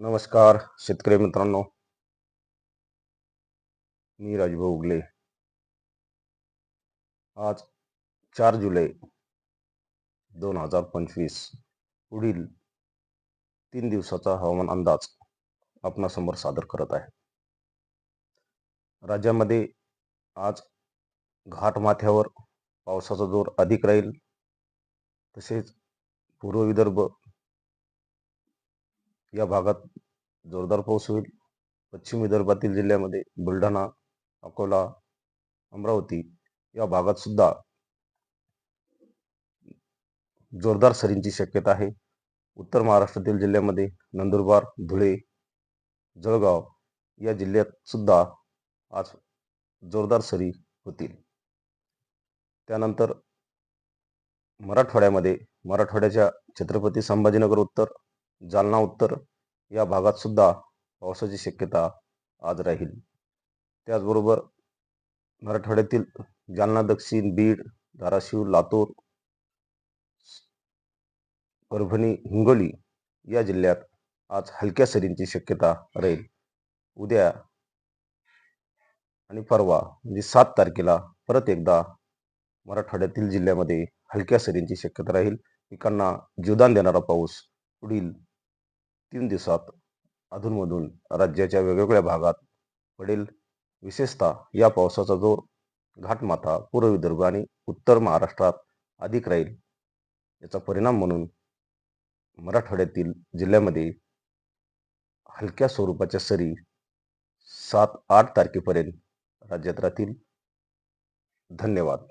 नमस्कार शेतकरी मित्रांनो. मी राजभाऊ उगले. आज चार जुलै दोन हजार पंचवीस. पुढील तीन दिवसाचा हवामान अंदाज आपणासमोर सादर करत आहे. राज्यामध्ये आज घाट माथ्यावर पावसाचा जोर अधिक राहील. तसेच पूर्व विदर्भ या भागात जोरदार पाऊस होईल. पश्चिम विदर्भातील जिल्ह्यामध्ये बुलढाणा अकोला अमरावती या भागात सुद्धा जोरदार सरींची शक्यता आहे. उत्तर महाराष्ट्रातील जिल्ह्यामध्ये नंदुरबार धुळे जळगाव या जिल्ह्यात सुद्धा आज जोरदार सरी होतील. त्यानंतर मराठवाड्यामध्ये मराठवाड्याच्या छत्रपती संभाजीनगर उत्तर जालना उत्तर या भागात सुद्धा पावसाची शक्यता आज राहील. त्याचबरोबर मराठवाड्यातील जालना दक्षिण बीड धाराशिव लातूर परभणी हिंगोली या जिल्ह्यात आज हलक्या सरींची शक्यता राहील. उद्या आणि परवा म्हणजे सात तारखेला परत एकदा मराठवाड्यातील जिल्ह्यामध्ये हलक्या सरींची शक्यता राहील. पिकांना जीवदान देणारा पाऊस पुढील तीन दिवसात अधूनमधून राज्याच्या वेगवेगळ्या भागात पडेल. विशेषतः या पावसाचा जोर घाटमाथा पूर्व विदर्भ आणि उत्तर महाराष्ट्रात अधिक राहील. याचा परिणाम म्हणून मराठवाड्यातील जिल्ह्यामध्ये हलक्या स्वरूपाच्या सरी सात आठ तारखेपर्यंत राज्यात राहतील. धन्यवाद.